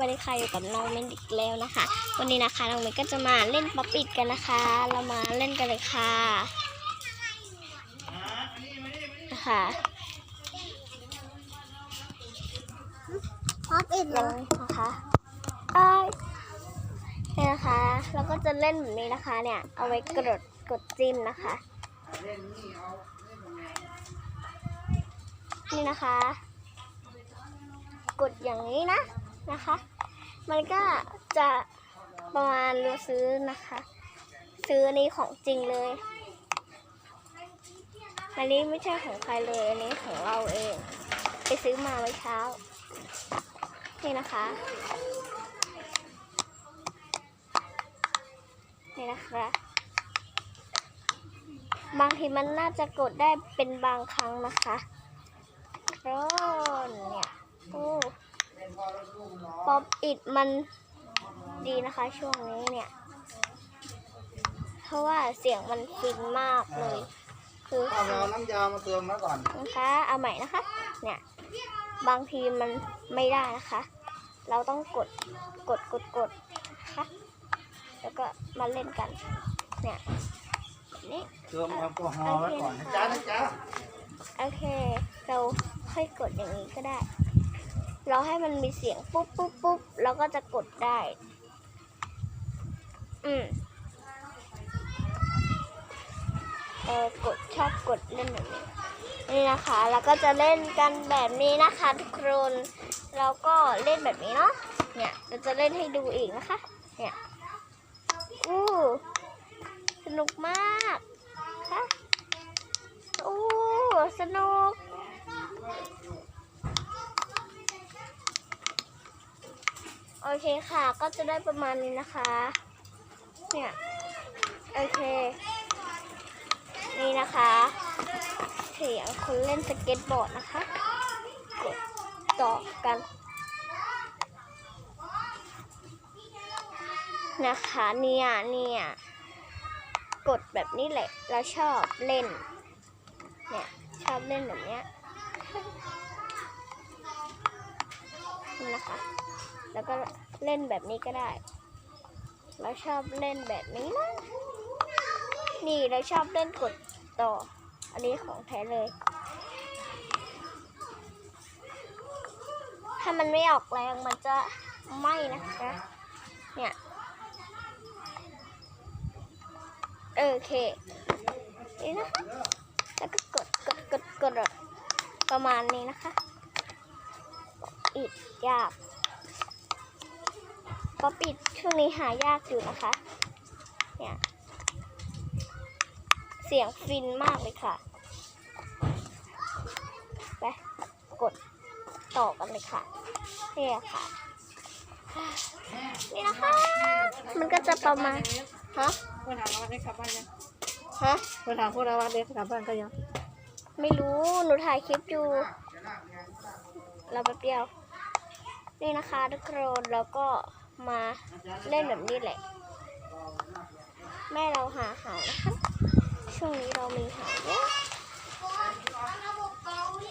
วัสดีค่ะอยู่กับน้องเมนอีกแล้วนะคะ วันนี้นะคะน้องเมนก็จะมาเล่นป๊อปปิดกันนะคะ เรามาเล่นกันเลยค่ะนะคะป๊อปอิดเหรยัองนะคะเอ้ยนี่นะคะเราก็จะเล่นแบบนี้นะคะเนี่ยเอาไว้กดกดจิ้มนะคะนี่นะคะ กดอย่างนี้นะ นะคะ มันก็จะประมาณเราซื้อนะคะ ซื้อนี้ของจริงเลยอันนี้ไม่ใช่ของใครเลย อันนี้ของเราเอง ไปซื้อมาเมื่อเช้า นี่นะคะ นี่นะคะ บางทีมันน่าจะกดได้เป็นบางครั้งนะคะร้อนเนี่ย ป๊อปอิดมันดีนะคะช่วงนี้เนี่ย เพราะว่าเสียงมันฟินมากเลย คือเอาเอาน้ำยามาเติมมาก่อนนะคะเอาใหม่นะคะ เนี่ย บางทีมันไม่ได้นะคะ เราต้องกดกดกดกดนะคะแล้วก็มาเล่นกัน เนี่ยแบบนี้เติมแอลกอฮอล์ไว้ก่อนนะจ๊ะนะจ๊ะโอเค เราค่อยกดอย่างนี้ก็ได้ เราให้มันมีเสียงปุ๊บปุ๊บปุ๊บเราก็จะกดได้ อืมเออกดชอบกดเล่นแบบนี้นี่นะคะแล้วก็จะเล่นกันแบบนี้นะคะทุกคนเราก็เล่นแบบนี้เนาะเนี่ยเราจะเล่นให้ดูอีกนะคะ เนี่ย อู้สนุกมากค่ะ โอ้สนุก โอ เคค่ะก็จะได้ประมาณนี้นะคะ เนี่ย โอเค นี่นะคะ เสียงคนเล่นสเก็ตบอร์ดนะคะกดต่อกัน นะคะเนี่ยเนี่ยกดแบบนี้แหละ เราชอบเล่น เนี่ย ชอบเล่นแบบเนี้ย นะคะ แล้วก็เล่นแบบนี้ก็ได้ เราชอบเล่นแบบนี้นะนี่เราชอบเล่นกดต่อ อันนี้ของแท้เลย ถ้ามันไม่ออกแรงมันจะไหม้นะคะ เนี่ยโอเค นี่นะคะ แล้วก็กดกดกดกดประมาณนี้นะคะ อิดยากป๊อปอิดช่วงนี้หายากอยู่นะคะ เนี่ย เสียงฟินมากเลยค่ะ ไป กดต่อกันเลยค่ะนี่ค่ะ นี่นะคะ มันก็จะประมาณ ฮะคนถามว่าได้กลับบ้านยังฮะคนถามพวกเราว่าได้กลับบ้านก็ยัง ไม่รู้ หนูถ่ายคลิปอยู่ เราแป๊บเดียว นี่นะคะทุกคนแล้วก็มาเล่นแบบนี้แหละ แม่เราหาหานะคะ ช่วงนี้เรามีหาเยอะ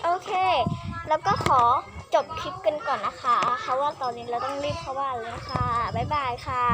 โอเค แล้วก็ขอจบคลิปกันก่อนนะคะ เพราะว่าตอนนี้เราต้องรีบเข้าบ้านเลยนะคะบ๊ายบายค่ะ